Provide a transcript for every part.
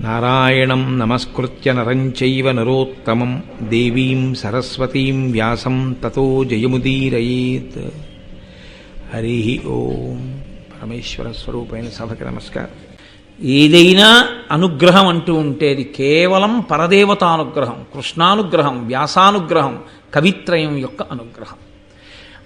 నారాయణం నమస్కృత్య నరంచైవ నరోత్తమం దేవీం సరస్వతీం వ్యాసం తతో జయముదీరయేత్ హరి ఓం పరమేశ్వర స్వరూపైన సభకి నమస్కారం। ఏదైనా అనుగ్రహం అంటూ ఉంటే అది కేవలం పరదేవతానుగ్రహం కృష్ణానుగ్రహం వ్యాసానుగ్రహం కవిత్రయం యొక్క అనుగ్రహం.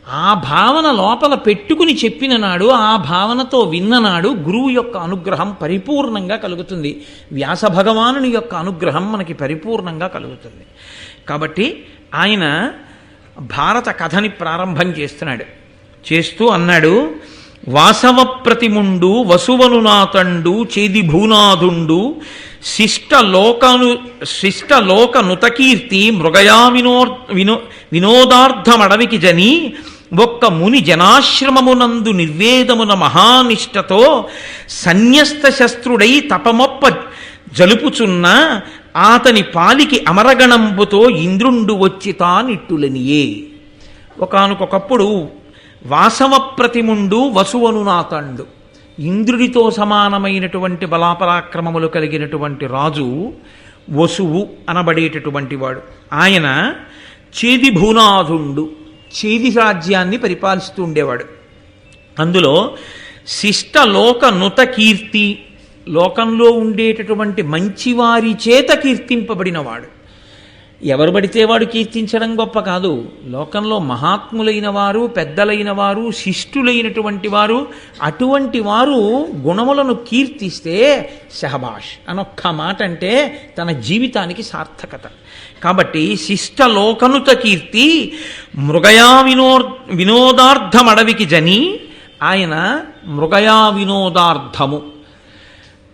ఆ భావన లోపల పెట్టుకుని చెప్పిన నాడు ఆ భావనతో విన్ననాడు గురువు యొక్క అనుగ్రహం పరిపూర్ణంగా కలుగుతుంది. వ్యాస భగవానుని యొక్క అనుగ్రహం మనకి పరిపూర్ణంగా కలుగుతుంది. కాబట్టి ఆయన భారత కథని ప్రారంభం చేస్తున్నాడు. చేస్తూ అన్నాడు వాసవ ప్రతిముండు వసువను నాతండు చేది భూనాథుండు శిష్ట లోకను శిష్ట లోక నుతకీర్తి మృగయా వినో వినో వినోదార్థమడవికి జని ఒక్క ముని జనాశ్రమమునందు నిర్వేదమున మహానిష్టతో సన్యస్త శస్త్రుడై తపమొప్ప జలుపుచున్న ఆతని పాలికి అమరగణంబుతో ఇంద్రుండు వచ్చి తానిట్టులనియే. ఒకనకొకప్పుడు వాసవ ప్రతిముండు వసువను నాతండు ఇంద్రుడితో సమానమైనటువంటి బలాపరాక్రమములు కలిగినటువంటి రాజు వసువు అనబడేటటువంటి వాడు. ఆయన చేది భూనాథుండు. చేది రాజ్యాన్ని పరిపాలిస్తూ ఉండేవాడు. అందులో శిష్ట లోక నుత కీర్తి లోకంలో ఉండేటటువంటి మంచివారి చేత కీర్తింపబడినవాడు. ఎవరు పడితే వాడు కీర్తించడం గొప్ప కాదు. లోకంలో మహాత్ములైన వారు పెద్దలైన వారు శిష్టులైనటువంటి వారు అటువంటి వారు గుణములను కీర్తిస్తే షహబాష్ అనొక్క మాట అంటే తన జీవితానికి సార్థకత. కాబట్టి శిష్టలోకనుత కీర్తి మృగయా వినో వినోదార్థమడవికి జని ఆయన మృగయా వినోదార్థము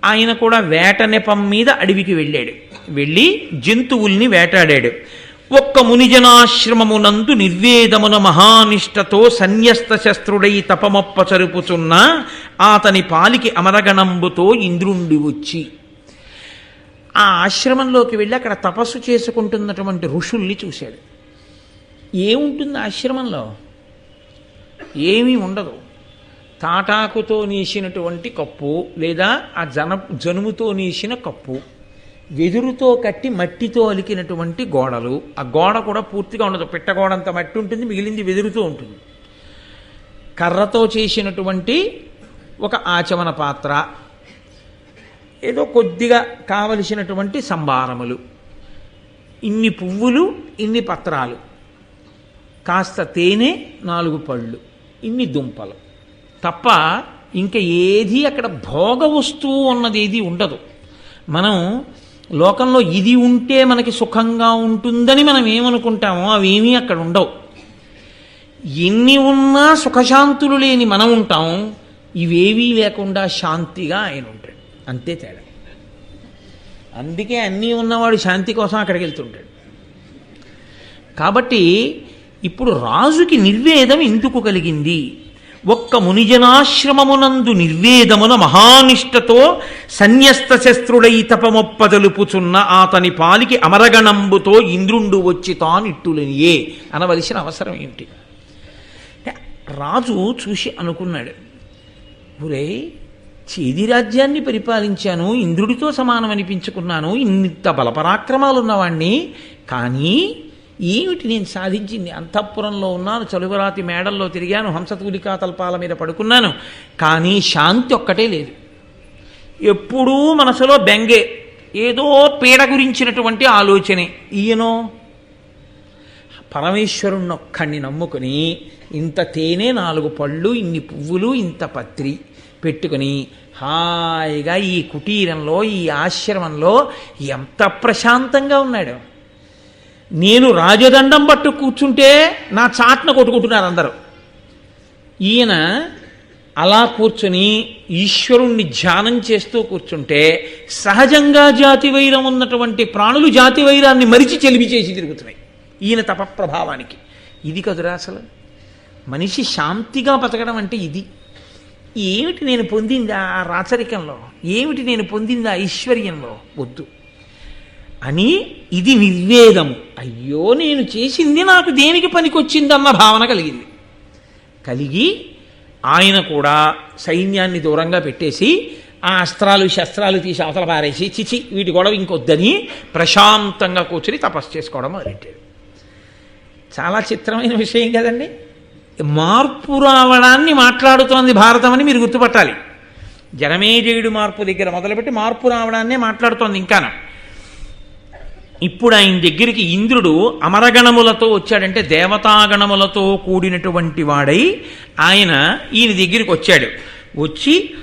ఆయన కూడా వేట నెపం మీద అడవికి వెళ్ళాడు. వెళ్ళి జంతువుల్ని వేటాడాడు. ఒక్క మునిజనాశ్రమమునందు నిర్వేదమున మహానిష్టతో సన్యస్త శస్త్రుడై తపమప్ప చరుపుచున్న అతని పాలికి అమరగణంబుతో ఇంద్రుండి వచ్చి ఆ ఆశ్రమంలోకి వెళ్ళి అక్కడ తపస్సు చేసుకుంటున్నటువంటి ఋషుల్ని చూశాడు. ఏముంటుంది ఆశ్రమంలో? ఏమీ ఉండదు. తాటాకుతో నీసినటువంటి కప్పు లేదా ఆ జన జనుముతో నీసిన కప్పు వెదురుతో కట్టి మట్టితో అలికినటువంటి గోడలు ఆ గోడ కూడా పూర్తిగా ఉండదు. పిట్టగోడంత మట్టి ఉంటుంది మిగిలింది వెదురుతో ఉంటుంది. కర్రతో చేసినటువంటి ఒక ఆచమన పాత్ర ఏదో కొద్దిగా కావలసినటువంటి సంభారములు. ఇన్ని పువ్వులు ఇన్ని పత్రాలు. కాస్త తేనె నాలుగు పళ్ళు. ఇన్ని దుంపలు. తప్ప ఇంకా ఏది అక్కడ భోగ వస్తువు అన్నది ఏది ఉండదు. మనం లోకంలో ఇది ఉంటే మనకి సుఖంగా ఉంటుందని మనం ఏమనుకుంటామో అవేమీ అక్కడ ఉండవు. ఎన్ని ఉన్నా సుఖశాంతులు లేని మనం ఉంటాం. ఇవేవీ లేకుండా శాంతిగా ఆయన ఉంటాడు. అంతే తేడా. అందుకే అన్నీ ఉన్నవాడు శాంతి కోసం అక్కడికి వెళ్తుంటాడు. కాబట్టి ఇప్పుడు రాజుకి నిర్వేదం ఎందుకు కలిగింది? ఒక్క మునిజనాశ్రమమునందు నిర్వేదమున మహానిష్టతో సన్యస్త శస్త్రుడై తపమొప్పదలుపుచున్న అతని పాలికి అమరగణంబుతో ఇంద్రుండు వచ్చి తానిట్టులనియే అనవలసిన అవసరం ఏమిటి రాజు చూసి అనుకున్నాడు. ఒరే చేది రాజ్యాన్ని పరిపాలించాను ఇంద్రుడితో సమానం అనిపించుకున్నాను ఇంత బలపరాక్రమాలు ఉన్నవాణ్ణి కానీ ఏమిటి నేను సాధించింది? అంతఃపురంలో ఉన్నాను చలువరాతి మేడల్లో తిరిగాను హంసతూలికా తల్పాల మీద పడుకున్నాను. కానీ శాంతి ఒక్కటే లేదు. ఎప్పుడూ మనసులో బెంగే ఏదో పీడ గురించినటువంటి ఆలోచనే. ఈయనో? పరమేశ్వరుణ్ణొక్కడిని నమ్ముకుని ఇంత తేనె నాలుగు పళ్ళు ఇన్ని పువ్వులు ఇంత పత్రి. పెట్టుకుని హాయిగా ఈ కుటీరంలో ఈ ఆశ్రమంలో ఎంత ప్రశాంతంగా ఉన్నాడు. నేను రాజదండం పట్టు కూర్చుంటే నా చాట్న కొట్టుకుంటున్నారు అందరూ. ఈయన అలా కూర్చుని ఈశ్వరుణ్ణి ధ్యానం చేస్తూ కూర్చుంటే సహజంగా జాతి వైరం ఉన్నటువంటి ప్రాణులు జాతి వైరాన్ని మరిచి చెలిపి చేసి తిరుగుతున్నాయి. ఈయన తపప్రభావానికి. ఇది కదురా అసలు. మనిషి శాంతిగా బతకడం అంటే ఇది. ఏమిటి నేను పొందిందా ఆ రాచరికంలో? ఏమిటి నేను పొందిందా ఐశ్వర్యంలో? వద్దు. అని ఇది నిర్వేదము. అయ్యో నేను చేసింది నాకు దేనికి పనికొచ్చిందన్న భావన కలిగింది. కలిగి ఆయన కూడా సైన్యాన్ని దూరంగా పెట్టేసి ఆ అస్త్రాలు శస్త్రాలు తీసి అవతల పారేసి చిచి వీటి గొడవ ఇంకొద్దని ప్రశాంతంగా కూర్చుని తపస్సు చేసుకోవడం మొదలెట్టాడు చాలా చిత్రమైన విషయం కదండి. మార్పు రావడాన్ని మాట్లాడుతోంది భారతం అని మీరు గుర్తుపట్టాలి. జనమేజయుడు మార్పు దగ్గర మొదలుపెట్టి మార్పు రావడాన్నే మాట్లాడుతోంది ఇంకాన. ఇప్పుడు ఆయన దగ్గరికి ఇంద్రుడు అమరగణములతో వచ్చాడంటే దేవతాగణములతో కూడినటువంటి వాడై ఆయన ఈయన దగ్గరికి వచ్చాడు. వచ్చి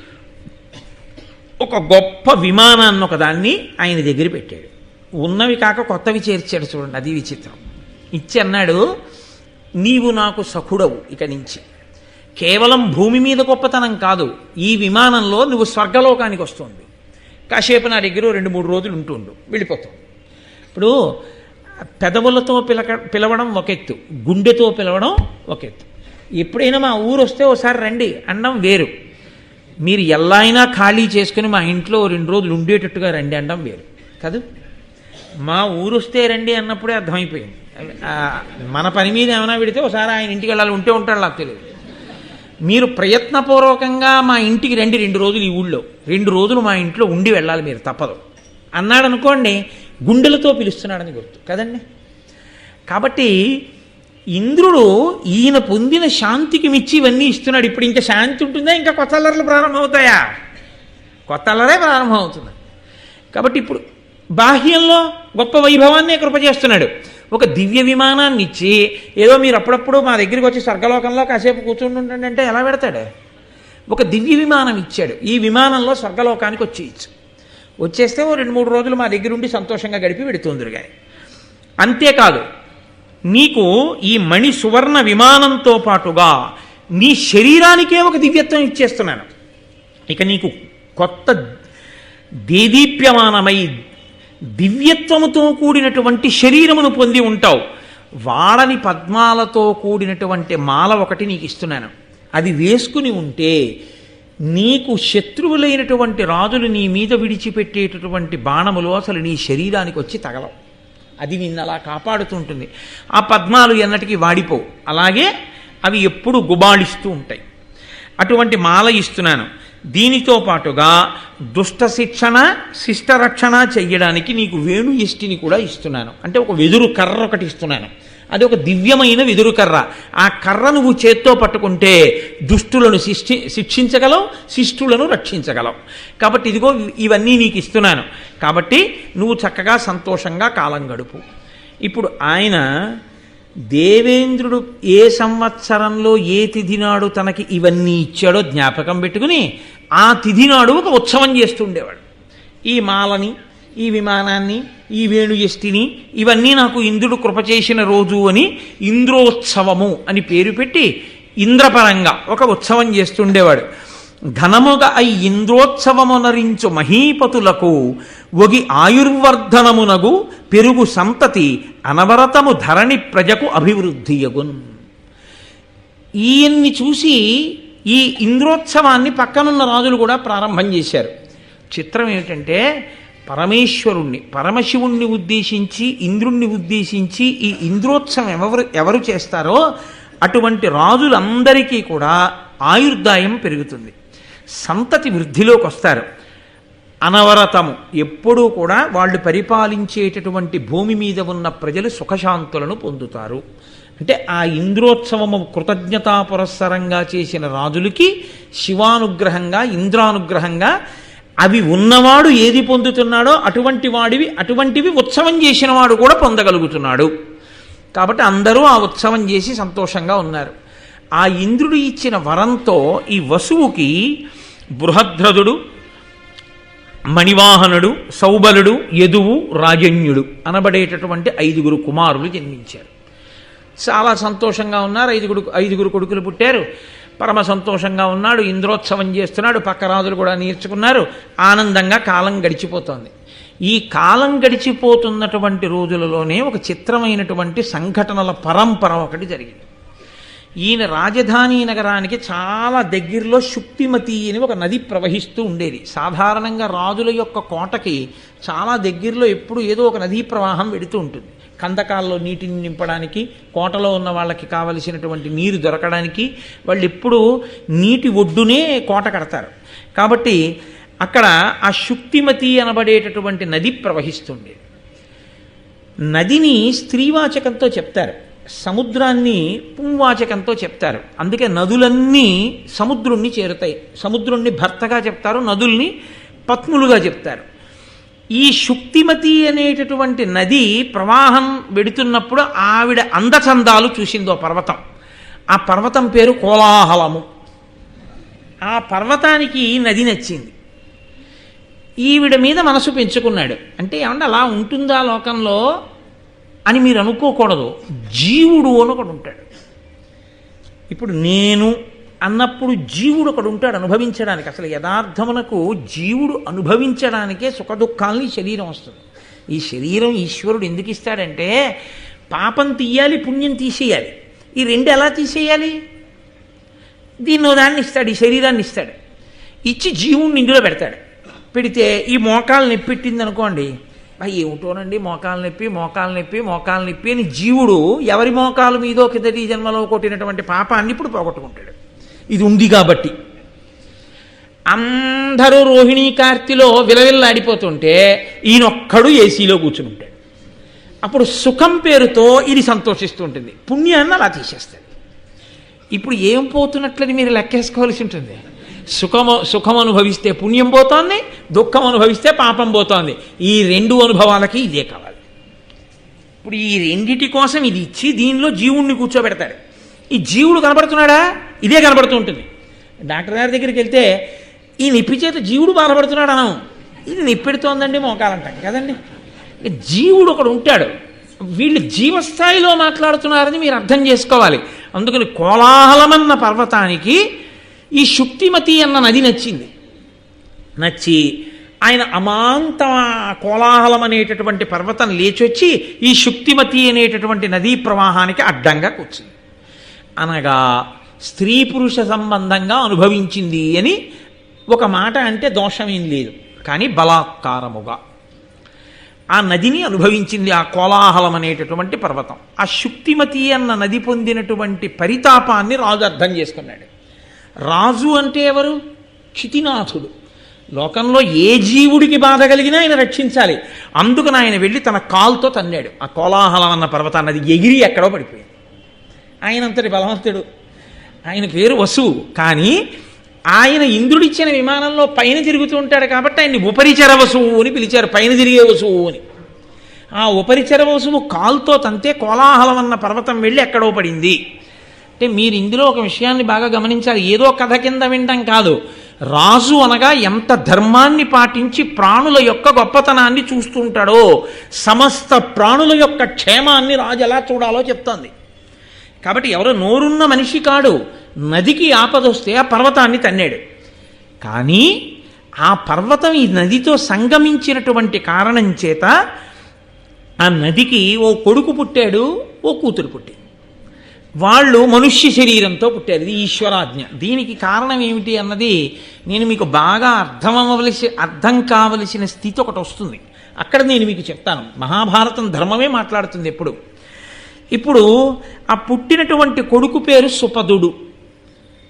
ఒక గొప్ప విమానాన్ని ఒకదాన్ని ఆయన దగ్గర పెట్టాడు. ఉన్నవి కాక కొత్తవి చేర్చాడు చూడండి అది విచిత్రం. ఇచ్చి అన్నాడు నీవు నాకు సఖుడవు ఇక నుంచి. కేవలం భూమి మీద గొప్పతనం కాదు ఈ విమానంలో నువ్వు స్వర్గలోకానికి వస్తుంది. కాసేపు నా దగ్గర రెండు మూడు రోజులు ఉంటుండు వెళ్ళిపోతావు ఇప్పుడు పెదవులతో పిలక పిలవడం ఒక ఎత్తు గుండెతో పిలవడం ఒక ఎత్తు. ఎప్పుడైనా మా ఊరు వస్తే ఒకసారి రండి అనడం వేరు. మీరు ఎలా అయినా ఖాళీ చేసుకుని మా ఇంట్లో రెండు రోజులు ఉండేటట్టుగా రండి అనడం వేరు. కాదు మా ఊరు వస్తే రండి అన్నప్పుడే అర్థమైపోయింది. మన పని మీద ఏమైనా పెడితే ఒకసారి ఆయన ఇంటికి వెళ్ళాలి ఉంటే ఉంటాడు నాకు తెలియదు. మీరు ప్రయత్నపూర్వకంగా మా ఇంటికి రండి రెండు రోజులు ఈ ఊళ్ళో. రెండు రోజులు మా ఇంట్లో ఉండి వెళ్ళాలి మీరు తప్పదు. అన్నాడు అనుకోండి గుండెలతో పిలుస్తున్నాడని గుర్తు. కదండి? కాబట్టి ఇంద్రుడు ఈయన పొందిన శాంతికి మిచ్చి ఇవన్నీ ఇస్తున్నాడు. ఇప్పుడు ఇంకా శాంతి ఉంటుందా? ఇంకా కొత్త అల్లర్లు ప్రారంభమవుతాయా? కొత్త అల్లరే ప్రారంభమవుతుంది. కాబట్టి ఇప్పుడు బాహ్యంలో గొప్ప వైభవాన్నే కృప చేస్తున్నాడు ఒక దివ్య విమానాన్ని ఇచ్చి ఏదో మీరు అప్పుడప్పుడు మా దగ్గరికి వచ్చి స్వర్గలోకంలో కాసేపు కూర్చుండి ఉండండి అంటే ఎలా పెడతాడు? ఒక దివ్య విమానం ఇచ్చాడు. ఈ విమానంలో స్వర్గలోకానికి వచ్చేయచ్చు. వచ్చేస్తే ఓ రెండు మూడు రోజులు మా దగ్గర ఉండి సంతోషంగా గడిపి పెడుతుందిరు కానీ అంతేకాదు నీకు ఈ మణి సువర్ణ విమానంతో పాటుగా నీ శరీరానికే ఒక దివ్యత్వం ఇచ్చేస్తున్నాను. ఇక నీకు కొత్త దేదీప్యమానమై దివ్యత్వముతో కూడినటువంటి శరీరమును పొంది ఉంటావు. వాడని పద్మాలతో కూడినటువంటి మాల ఒకటి నీకు ఇస్తున్నాను. అది వేసుకుని ఉంటే నీకు శత్రువులైనటువంటి రాజులు నీ మీద విడిచిపెట్టేటటువంటి బాణములు అసలు నీ శరీరానికి వచ్చి తగలవు. అది నిన్ను అలా కాపాడుతుంటుంది ఆ పద్మాలు ఎన్నటికీ వాడిపోవు. అలాగే అవి ఎప్పుడు గుబాళిస్తూ ఉంటాయి. అటువంటి మాల ఇస్తున్నాను. దీనితో పాటుగా దుష్ట శిక్షణ శిష్ట రక్షణ చెయ్యడానికి నీకు వేణు ఇష్టిని కూడా ఇస్తున్నాను. అంటే ఒక వెదురు కర్ర ఒకటి ఇస్తున్నాను. అది ఒక దివ్యమైన వెదురు కర్ర. ఆ కర్ర నువ్వు చేత్తో పట్టుకుంటే దుష్టులను శిష్టి శిక్షించగలవు శిష్టులను రక్షించగలవు. కాబట్టి ఇదిగో ఇవన్నీ నీకు ఇస్తున్నాను. కాబట్టి నువ్వు చక్కగా సంతోషంగా కాలం గడుపు. ఇప్పుడు ఆయన దేవేంద్రుడు ఏ సంవత్సరంలో ఏ తిథి నాడు తనకి ఇవన్నీ ఇచ్చాడో జ్ఞాపకం పెట్టుకుని ఆ తిథి నాడు ఒక ఉత్సవం చేస్తుండేవాడు. ఈ మాలని ఈ విమానాన్ని ఈ వేణుయష్టిని ఇవన్నీ నాకు ఇంద్రుడు కృప చేసిన రోజు అని ఇంద్రోత్సవము అని పేరు పెట్టి ఇంద్రపరంగా ఒక ఉత్సవం చేస్తుండేవాడు. ఘనముగా ఐ ఇంద్రోత్సవమునరించు మహీపతులకు ఒగి ఆయుర్వర్ధనమునగు పెరుగు సంతతి అనవరతము ధరణి ప్రజకు అభివృద్ధియగున్. ఈయన్ని చూసి ఈ ఇంద్రోత్సవాన్ని పక్కనున్న రాజులు కూడా ప్రారంభం చేశారు. చిత్రం ఏమిటంటే పరమేశ్వరుణ్ణి పరమశివుణ్ణి ఉద్దేశించి ఇంద్రుణ్ణి ఉద్దేశించి ఈ ఇంద్రోత్సవం ఎవరు ఎవరు చేస్తారో అటువంటి రాజులందరికీ కూడా ఆయుర్దాయం పెరుగుతుంది. సంతతి వృద్ధిలోకి వస్తారు అనవరతము. ఎప్పుడూ కూడా వాళ్ళు పరిపాలించేటటువంటి భూమి మీద ఉన్న ప్రజలు సుఖశాంతులను పొందుతారు. అంటే ఆ ఇంద్రోత్సవము కృతజ్ఞతా పురస్సరంగా చేసిన రాజులకి శివానుగ్రహంగా ఇంద్రానుగ్రహంగా అవి ఉన్నవాడు ఏది పొందుతున్నాడో అటువంటి వాడివి అటువంటివి ఉత్సవం చేసిన వాడు కూడా పొందగలుగుతున్నాడు. కాబట్టి అందరూ ఆ ఉత్సవం చేసి సంతోషంగా ఉన్నారు. ఆ ఇంద్రుడు ఇచ్చిన వరంతో ఈ వసువుకి బృహద్రథుడు మణివాహనుడు సౌబలుడు యదువు రాజన్యుడు అనబడేటటువంటి ఐదుగురు కుమారులు జన్మించారు. చాలా సంతోషంగా ఉన్నారు. ఐదుగురు ఐదుగురు కొడుకులు పుట్టారు. పరమ సంతోషంగా ఉన్నాడు. ఇంద్రోత్సవం చేస్తున్నాడు. పక్క రాజులు కూడా నేర్చుకున్నారు. ఆనందంగా కాలం గడిచిపోతోంది. ఈ కాలం గడిచిపోతున్నటువంటి రోజులలోనే ఒక చిత్రమైనటువంటి సంఘటనల పరంపర ఒకటి జరిగింది. ఈయన రాజధాని నగరానికి చాలా దగ్గరలో శుక్తిమతి అని ఒక నది ప్రవహిస్తూ ఉండేది. సాధారణంగా రాజుల యొక్క కోటకి చాలా దగ్గరలో ఎప్పుడు ఏదో ఒక నదీ ప్రవాహం వెడుతూ ఉంటుంది. కందకాల్లో నీటిని నింపడానికి కోటలో ఉన్న వాళ్ళకి కావలసినటువంటి నీరు దొరకడానికి వాళ్ళు ఎప్పుడు నీటి ఒడ్డునే కోట కడతారు. కాబట్టి అక్కడ ఆ శుక్తిమతి అనబడేటటువంటి నది ప్రవహిస్తుండేది నదిని స్త్రీవాచకంతో చెప్తారు. సముద్రాన్ని పుంవాచకంతో చెప్తారు. అందుకే నదులన్నీ సముద్రుణ్ణి చేరుతాయి. సముద్రుణ్ణి భర్తగా చెప్తారు నదుల్ని పత్ములుగా చెప్తారు. ఈ శుక్తిమతి అనేటటువంటి నది ప్రవాహం వెడుతున్నప్పుడు ఆవిడ అందచందాలు చూసిందో పర్వతం. ఆ పర్వతం పేరు కోలాహలము. ఆ పర్వతానికి నది నచ్చింది. ఈవిడ మీద మనసు పెంచుకున్నాడు. అంటే ఏమన్నా అలా ఉంటుందా లోకంలో? అని మీరు అనుకోకూడదు. జీవుడు అని ఒకడు ఉంటాడు. ఇప్పుడు నేను అన్నప్పుడు జీవుడు ఒకడు ఉంటాడు అనుభవించడానికి. అసలు యథార్థమునకు జీవుడు అనుభవించడానికే సుఖదుఖాలని శరీరం వస్తుంది. ఈ శరీరం ఈశ్వరుడు ఎందుకు ఇస్తాడంటే పాపం తీయాలి పుణ్యం తీసేయాలి. ఈ రెండు ఎలా తీసేయాలి? దీన్నో దాన్ని ఇస్తాడు ఈ శరీరాన్ని ఇస్తాడు. ఇచ్చి జీవుణ్ణి ఇందులో పెడతాడు. పెడితే ఈ మోకాలు నొప్పిట్టింది అనుకోండి ఏమిటోనండి? మోకాలు నొప్పి మోకాలు నొప్పి మోకాలు నొప్పి అని జీవుడు ఎవరి మోకాలు మీదో కిందటి జన్మలో కొట్టినటువంటి పాపాన్ని ఇప్పుడు పోగొట్టుకుంటాడు. ఇది ఉంది కాబట్టి. అందరూ రోహిణీ కార్తిలో విలవిల్లాడిపోతుంటే ఈయనొక్కడు ఏసీలో కూర్చుని ఉంటాడు అప్పుడు సుఖం పేరుతో ఇది సంతోషిస్తూ ఉంటుంది పుణ్యాన్ని అలా తీసేస్తాడు. ఇప్పుడు ఏం పోతున్నట్లని మీరు లెక్కేసుకోవాల్సి ఉంటుంది? సుఖము సుఖం అనుభవిస్తే పుణ్యం పోతోంది దుఃఖం అనుభవిస్తే పాపం పోతోంది. ఈ రెండు అనుభవాలకి ఇదే కావాలి. ఇప్పుడు ఈ రెండిటి కోసం ఇది ఇచ్చి దీనిలో జీవుణ్ణి కూర్చోబెడతాడు ఈ జీవుడు కనబడుతున్నాడా ఇదే కనబడుతూ ఉంటుంది డాక్టర్ గారి దగ్గరికి వెళ్తే ఈ నిప్పి చేత జీవుడు బాధపడుతున్నాడు అనం. ఇది నిప్పెడుతోందండి మోకాలంటాం కదండి? జీవుడు ఒకడు ఉంటాడు. వీళ్ళు జీవస్థాయిలో మాట్లాడుతున్నారని మీరు అర్థం చేసుకోవాలి. అందుకని కోలాహలమన్న పర్వతానికి ఈ శుక్తిమతి అన్న నది నచ్చింది. నచ్చి ఆయన అమాంత కోలాహలం అనేటటువంటి పర్వతం లేచొచ్చి ఈ శుక్తిమతి అనేటటువంటి నదీ ప్రవాహానికి అడ్డంగా కూర్చుంది. అనగా స్త్రీ పురుష సంబంధంగా అనుభవించింది అని ఒక మాట అంటే దోషమేం లేదు కానీ బలాత్కారముగా. ఆ నదిని అనుభవించింది ఆ కోలాహలం అనేటటువంటి పర్వతం. ఆ శుక్తిమతి అన్న నది పొందినటువంటి పరితాపాన్ని రాజు అర్థం చేసుకున్నాడు. రాజు అంటే ఎవరు? క్షితినాథుడు. లోకంలో ఏ జీవుడికి బాధ కలిగినా ఆయన రక్షించాలి. అందుకని ఆయన వెళ్ళి తన కాల్తో తన్నాడు. ఆ కోలాహలం అన్న పర్వతాన్ని అది ఎగిరి ఎక్కడో పడిపోయింది. ఆయన అంతటి బలవంతుడు. ఆయన పేరు వసువు. కానీ ఆయన ఇంద్రుడిచ్చిన విమానంలో పైన తిరుగుతూ ఉంటాడు కాబట్టి ఆయన్ని ఉపరిచర వసువు అని పిలిచారు. పైన తిరిగే వసువు అని. ఆ ఉపరిచర వసువు కాల్తో తంతే కోలాహలం అన్న పర్వతం వెళ్ళి ఎక్కడో పడింది. అంటే మీరు ఇందులో ఒక విషయాన్ని బాగా గమనించాలి. ఏదో కథ కింద వినడం కాదు. రాజు అనగా ఎంత ధర్మాన్ని పాటించి ప్రాణుల యొక్క గొప్పతనాన్ని చూస్తుంటాడో సమస్త ప్రాణుల యొక్క క్షేమాన్ని రాజు ఎలా చూడాలో చెప్తోంది. కాబట్టి ఎవరు నోరున్న మనిషి కాడు. నదికి ఆపదొస్తే ఆ పర్వతాన్ని తన్నాడు. కానీ ఆ పర్వతం ఈ నదితో సంగమించినటువంటి కారణం చేత ఆ నదికి ఓ కొడుకు పుట్టాడు ఓ కూతురు పుట్టింది వాళ్ళు మనుష్య శరీరంతో పుట్టారు. ఇది ఈశ్వరాజ్ఞ. దీనికి కారణం ఏమిటి అన్నది నేను మీకు బాగా అర్థం అర్థం కావలసిన స్థితి ఒకటి వస్తుంది. అక్కడ నేను మీకు చెప్తాను. మహాభారతం ధర్మమే మాట్లాడుతుంది ఎప్పుడు. ఇప్పుడు ఆ పుట్టినటువంటి కొడుకు పేరు సుపదుడు.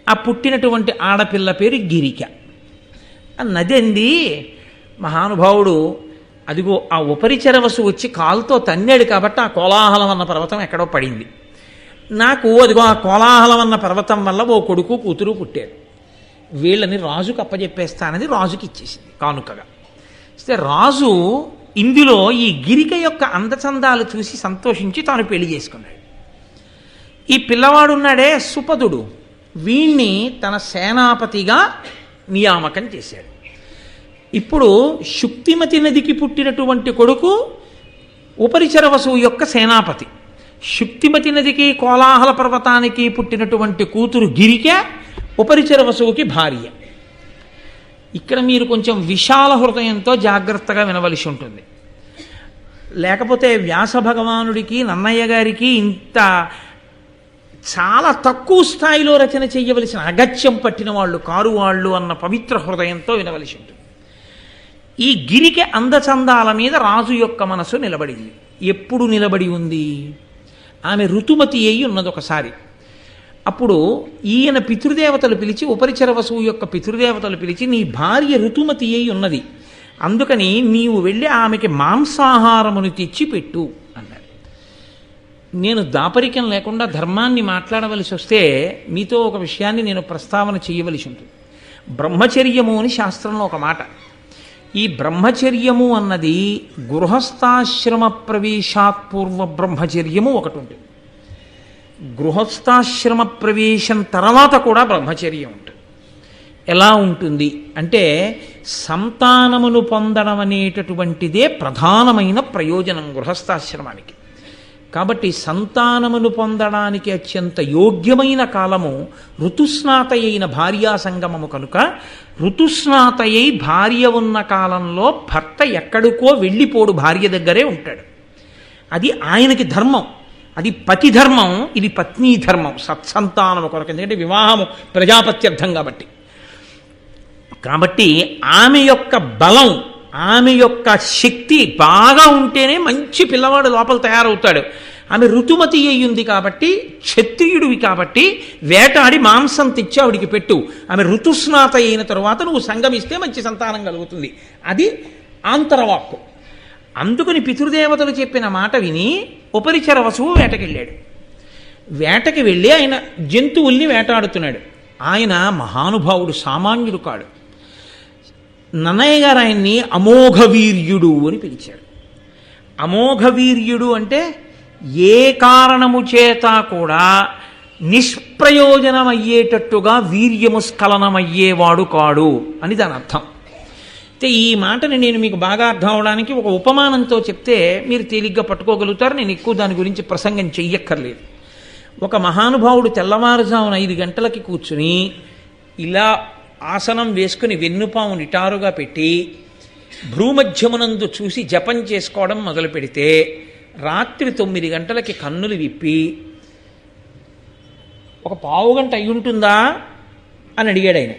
ఆ పుట్టినటువంటి ఆడపిల్ల పేరు గిరిక. నది అంది మహానుభావుడు అదిగో ఆ ఉపరిచరవసు వచ్చి కాలుతో తన్నాడు కాబట్టి ఆ కోలాహలం అన్న పర్వతం ఎక్కడో పడింది. నాకు అదిగో ఆ కోలాహలం అన్న పర్వతం వల్ల ఓ కొడుకు కూతురు పుట్టారు. వీళ్ళని రాజుకు అప్పజెప్పేస్తానని రాజుకి ఇచ్చేసింది కానుకగా. ఇస్తే రాజు ఇందులో ఈ గిరిక యొక్క అందచందాలు చూసి సంతోషించి తాను పెళ్ళి చేసుకున్నాడు. ఈ పిల్లవాడు ఉన్నాడే సుపదుడు. వీణ్ణి తన సేనాపతిగా నియామకం చేశాడు. ఇప్పుడు శుక్తిమతి నదికి పుట్టినటువంటి కొడుకు ఉపరిచర వసువు యొక్క సేనాపతి. శుక్తిమతి నదికి కోలాహల పర్వతానికి పుట్టినటువంటి కూతురు గిరికే ఉపరిచర వసువుకి భార్య. ఇక్కడ మీరు కొంచెం విశాల హృదయంతో జాగ్రత్తగా వినవలసి ఉంటుంది. లేకపోతే వ్యాస భగవానుడికి నన్నయ్య గారికి ఇంత చాలా తక్కువ స్థాయిలో రచన చేయవలసిన అగత్యం పట్టిన వాళ్ళు కారు వాళ్ళు అన్న పవిత్ర హృదయంతో వినవలసి ఉంటుంది. ఈ గిరికి అందచందాల మీద రాజు యొక్క మనసు నిలబడింది. ఎప్పుడు నిలబడి ఉంది? ఆమె ఋతుమతి అయి ఉన్నది ఒకసారి. అప్పుడు ఈయన పితృదేవతలు పిలిచి ఉపరిచర వసువు యొక్క పితృదేవతలు పిలిచి నీ భార్య ఋతుమతి అయి ఉన్నది. అందుకని నీవు వెళ్ళి ఆమెకి మాంసాహారమును తెచ్చి పెట్టు అన్నారు. నేను దాపరికం లేకుండా ధర్మాన్ని మాట్లాడవలసి వస్తే మీతో ఒక విషయాన్ని నేను ప్రస్తావన చేయవలసి ఉంటుంది. బ్రహ్మచర్యము అని శాస్త్రంలో ఒక మాట. ఈ బ్రహ్మచర్యము అన్నది గృహస్థాశ్రమ ప్రవేశాత్పూర్వ బ్రహ్మచర్యము ఒకటి ఉంటుంది. గృహస్థాశ్రమ ప్రవేశం తర్వాత కూడా బ్రహ్మచర్యం ఉంటుంది. ఎలా ఉంటుంది అంటే సంతానమును పొందడం అనేటటువంటిదే ప్రధానమైన ప్రయోజనం గృహస్థాశ్రమానికి. కాబట్టి సంతానమును పొందడానికి అత్యంత యోగ్యమైన కాలము ఋతుస్నాతయైన భార్యా సంగమము కనుక ఋతుస్నాతయై భార్య ఉన్న కాలంలో భర్త ఎక్కడికో వెళ్ళిపోడు భార్య దగ్గరే ఉంటాడు. అది ఆయనకి ధర్మం. అది పతి ధర్మం ఇది పత్ని ధర్మం. సత్సంతానము కొరకు. ఎందుకంటే వివాహము ప్రజాపత్యర్థం కాబట్టి. కాబట్టి ఆమె యొక్క బలం ఆమె యొక్క శక్తి బాగా ఉంటేనే మంచి పిల్లవాడు లోపల తయారవుతాడు. ఆమె ఋతుమతి అయ్యింది కాబట్టి క్షత్రియుడివి కాబట్టి వేటాడి మాంసం తెచ్చి ఆవిడికి పెట్టు. ఆమె ఋతుస్నాత అయిన తరువాత నువ్వు సంగమిస్తే మంచి సంతానం కలుగుతుంది. అది ఆంతరవాక్కు. అందుకని పితృదేవతలు చెప్పిన మాట విని ఉపరిచర వసువు వేటకెళ్ళాడు. వేటకి వెళ్ళి ఆయన జంతువుల్ని వేటాడుతున్నాడు. ఆయన మహానుభావుడు సామాన్యుడు కాడు. నన్నయ్య గారు ఆయన్ని అమోఘవీర్యుడు అని పిలిచాడు. అమోఘవీర్యుడు అంటే ఏ కారణము చేత కూడా నిష్ప్రయోజనమయ్యేటట్టుగా వీర్యము స్ఖలనమయ్యేవాడు కాడు అని దాని అర్థం. అయితే ఈ మాటని నేను మీకు బాగా అర్థం అవడానికి ఒక ఉపమానంతో చెప్తే మీరు తేలిగ్గా పట్టుకోగలుగుతారు. నేను ఎక్కువ దాని గురించి ప్రసంగం చెయ్యక్కర్లేదు. ఒక మహానుభావుడు తెల్లవారుజామున ఐదు గంటలకి కూర్చుని ఇలా ఆసనం వేసుకుని వెన్నుపాము నిటారుగా పెట్టి భ్రూమధ్యమునందు చూసి జపం చేసుకోవడం మొదలు పెడితే రాత్రి తొమ్మిది గంటలకి కన్నులు విప్పి ఒక పావు గంట అయి ఉంటుందా అని అడిగాడు ఆయన.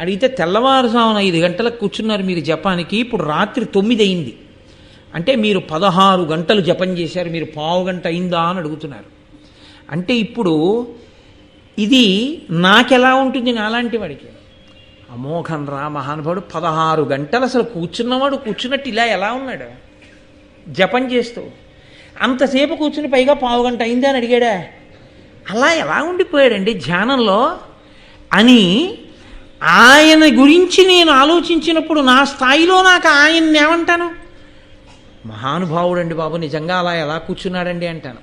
అడిగితే తెల్లవారుజామున ఐదు గంటలకు కూర్చున్నారు మీరు జపానికి ఇప్పుడు రాత్రి తొమ్మిది అయింది. అంటే మీరు పదహారు గంటలు జపం చేశారు మీరు పావు గంట అయిందా అని అడుగుతున్నారు. అంటే ఇప్పుడు ఇది నాకెలా ఉంటుంది నాలాంటి వాడికి? అమోఘన్ రా మహానుభావుడు పదహారు గంటలు అసలు కూర్చున్నవాడు కూర్చున్నట్టు ఇలా ఎలా ఉన్నాడు? జపం చేస్తూ అంతసేపు కూర్చుని పైగా పావు గంట అయిందా అని అడిగాడా? అలా ఎలా ఉండిపోయాడండి ధ్యానంలో? అని ఆయన గురించి నేను ఆలోచించినప్పుడు నా స్థాయిలో నాకు ఆయన్ని ఏమంటాను? మహానుభావుడండి బాబు నిజంగా అలా ఎలా కూర్చున్నాడండి అంటాను.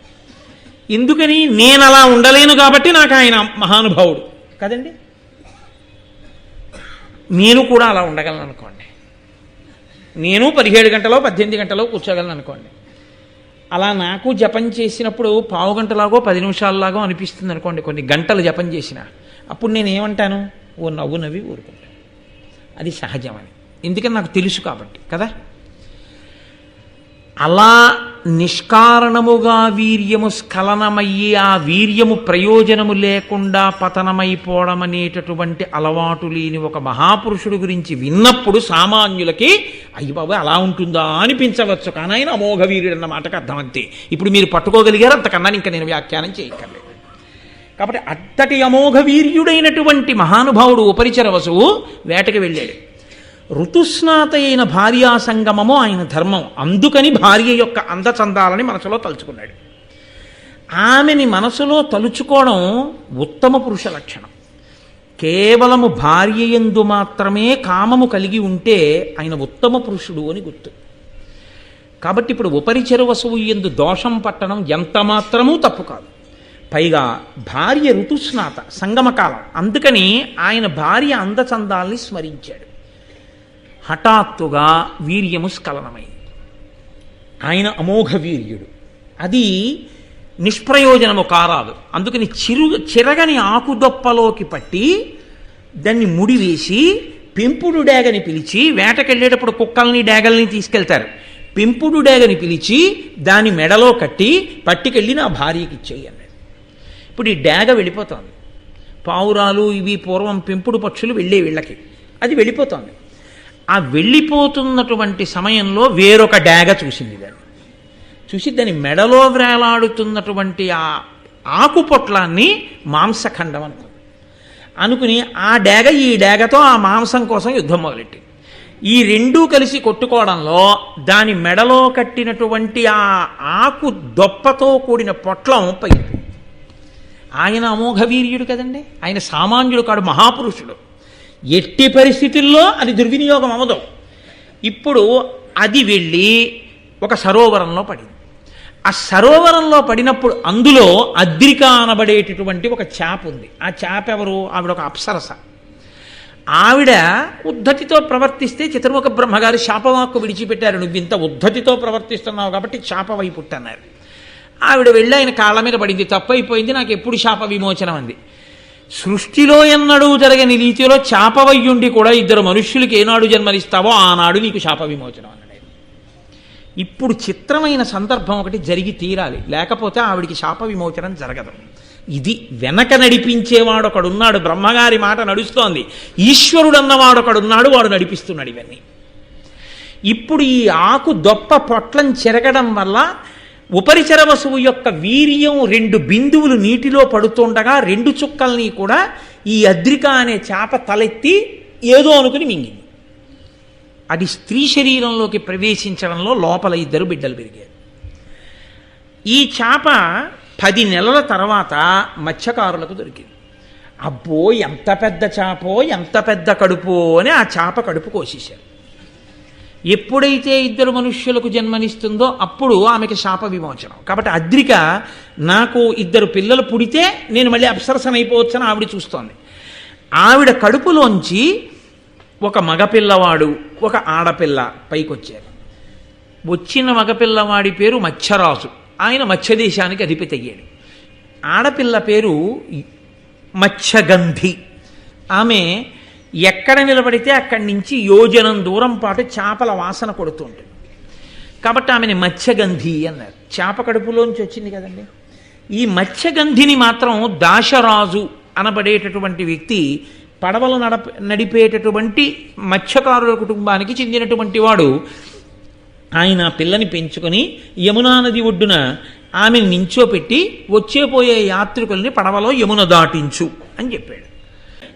ఎందుకని నేను అలా ఉండలేను కాబట్టి నాకు ఆయన మహానుభావుడు. కదండి? నేను కూడా అలా ఉండగలను అనుకోండి. నేను పదిహేడు గంటలో పద్దెనిమిది గంటలో కూర్చోగలను అనుకోండి. అలా నాకు జపం చేసినప్పుడు పావు గంటలాగో పది నిమిషాలలాగో అనిపిస్తుంది అనుకోండి కొన్ని గంటలు జపం చేసిన. అప్పుడు నేను ఏమంటాను? ఓ నవ్వు నవ్వి ఊరుకుంటాను అది సహజమని. ఎందుకని నాకు తెలుసు కాబట్టి కదా? అలా నిష్కారణముగా వీర్యము స్ఖలనమయ్యి ఆ వీర్యము ప్రయోజనము లేకుండా పతనమైపోవడం అనేటటువంటి అలవాటు లేని ఒక మహాపురుషుడు గురించి విన్నప్పుడు సామాన్యులకి అయ్యి బాబు అలా ఉంటుందా? అనిపించవచ్చు. కానీ ఆయన అమోఘ వీరుడు అన్న మాటకు అర్థం అంతే ఇప్పుడు మీరు పట్టుకోగలిగారు అంతకన్నా ఇంకా నేను వ్యాఖ్యానం చేయక్కర్లేదు. కాబట్టి అత్తటి అమోఘ వీర్యుడైనటువంటి మహానుభావుడు ఉపరిచర వసువు వేటకు వెళ్ళాడు. ఋతుస్నాత అయిన భార్యా సంగమము ఆయన ధర్మం. అందుకని భార్య యొక్క అందచందాలని మనసులో తలుచుకున్నాడు. ఆమెని మనసులో తలుచుకోవడం ఉత్తమ పురుష లక్షణం. కేవలము భార్య ఎందు మాత్రమే కామము కలిగి ఉంటే ఆయన ఉత్తమ పురుషుడు అని గుర్తు. కాబట్టి ఇప్పుడు ఉపరిచర వసువు ఎందు దోషం పట్టడం ఎంత మాత్రమూ తప్పు కాదు. పైగా భార్య ఋతుస్నాత సంగమకాలం. అందుకని ఆయన భార్య అందచందాల్ని స్మరించాడు. హఠాత్తుగా వీర్యము స్ఖలనమైంది. ఆయన అమోఘ వీర్యుడు. అది నిష్ప్రయోజనము కారాదు. అందుకని చిరు చిరగని ఆకుదొప్పలోకి పట్టి దాన్ని ముడివేసి పెంపుడు డేగని పిలిచి వేటకెళ్ళేటప్పుడు కుక్కల్ని డేగల్ని తీసుకెళ్తారు. పెంపుడు డేగని పిలిచి దాని మెడలో కట్టి పట్టుకెళ్ళి నా భార్యకి ఇచ్చేయి అన్నాడు ఇప్పుడు ఈ డేగ వెళ్ళిపోతోంది. పావురాలు ఇవి పూర్వం పెంపుడు పక్షులు వెళ్ళే వీళ్ళకి. అది వెళ్ళిపోతోంది. ఆ వెళ్ళిపోతున్నటువంటి సమయంలో వేరొక డాగ చూసింది దాన్ని. చూసి దాని మెడలో వేలాడుతున్నటువంటి ఆ ఆకు పొట్లాన్ని మాంసఖండం అనుకుంది. అనుకుని ఆ డేగ ఈ డేగతో ఆ మాంసం కోసం యుద్ధం మొదలెట్టింది. ఈ రెండూ కలిసి కొట్టుకోవడంలో దాని మెడలో కట్టినటువంటి ఆ ఆకు దొప్పతో కూడిన పొట్లం పగిలిపోయింది. ఆయన అమోఘ వీర్యుడు కదండి. ఆయన సామాన్యుడు కాడు మహాపురుషుడు. ఎట్టి పరిస్థితుల్లో అది దుర్వినియోగం అవ్వదు. ఇప్పుడు అది వెళ్ళి ఒక సరోవరంలో పడింది. ఆ సరోవరంలో పడినప్పుడు అందులో అద్రిక అనబడేటటువంటి ఒక చేప ఉంది. ఆ చేప ఎవరు? ఆవిడ ఒక అప్సరస. ఆవిడ ఉద్ధతితో ప్రవర్తిస్తే చతుర్ముఖ బ్రహ్మగారు శాపవాక్కు విడిచిపెట్టారు. నువ్వు ఇంత ఉద్ధతితో ప్రవర్తిస్తున్నావు కాబట్టి శాప పుట్టన్నారు. ఆవిడ వెళ్ళి ఆయన కాళ్ళ మీద పడింది. తప్పైపోయింది. నాకు ఎప్పుడు శాప విమోచనం అంది. సృష్టిలో ఎన్నడూ జరగని రీతిలో చాపవయ్యుండి కూడా ఇద్దరు మనుష్యులకి ఏనాడు జన్మనిస్తావో ఆనాడు నీకు శాప విమోచనం అన్నాడు ఇప్పుడు చిత్రమైన సందర్భం ఒకటి జరిగి తీరాలి. లేకపోతే ఆవిడికి శాప విమోచనం జరగదు. ఇది వెనక నడిపించేవాడు ఒకడున్నాడు. బ్రహ్మగారి మాట నడుస్తోంది. ఈశ్వరుడు అన్నవాడు ఒకడున్నాడు వాడు నడిపిస్తున్నాడు ఇవన్నీ. ఇప్పుడు ఈ ఆకు దొప్ప పొట్లం చెరగడం వల్ల ఉపరిచర వసువు యొక్క వీర్యం రెండు బిందువులు నీటిలో పడుతుండగా రెండు చుక్కల్ని కూడా ఈ అద్రిక అనే చేప తలెత్తి ఏదో అనుకుని మింగింది. అది స్త్రీ శరీరంలోకి ప్రవేశించడంలో లోపల ఇద్దరు బిడ్డలు పెరిగారు. ఈ చేప పది నెలల తర్వాత మత్స్యకారులకు దొరికింది. అబ్బో ఎంత పెద్ద చేపో ఎంత పెద్ద కడుపో అని ఆ చేప కడుపు కోసేశారు. ఎప్పుడైతే ఇద్దరు మనుష్యులకు జన్మనిస్తుందో అప్పుడు ఆమెకి శాప విమోచనం. కాబట్టి అద్రిక నాకు ఇద్దరు పిల్లలు పుడితే నేను మళ్ళీ అప్సరసనైపోవచ్చని ఆవిడ చూస్తోంది. ఆవిడ కడుపులోంచి ఒక మగపిల్లవాడు ఒక ఆడపిల్ల పైకొచ్చారు. వచ్చిన మగపిల్లవాడి పేరు మత్స్యరాజు. ఆయన మత్స్యదేశానికి అధిపతి అయ్యాడు. ఆడపిల్ల పేరు మత్స్యగంధి. ఆమె ఎక్కడ నిలబడితే అక్కడి నుంచి యోజనం దూరం పాటు చేపల వాసన కొడుతుంటుంది. కాబట్టి ఆమెని మత్స్యగంధి అన్నారు. చేప కడుపులోంచి వచ్చింది కదండి. ఈ మత్స్యగంధిని మాత్రం దాశరాజు అనబడేటటువంటి వ్యక్తి పడవలు నడప నడిపేటటువంటి మత్స్యకారుల కుటుంబానికి చెందినటువంటి వాడు. ఆయన పిల్లని పెంచుకొని యమునా నది ఒడ్డున ఆమెను నించోపెట్టి వచ్చేపోయే యాత్రికుల్ని పడవలో యమున దాటించు అని చెప్పాడు.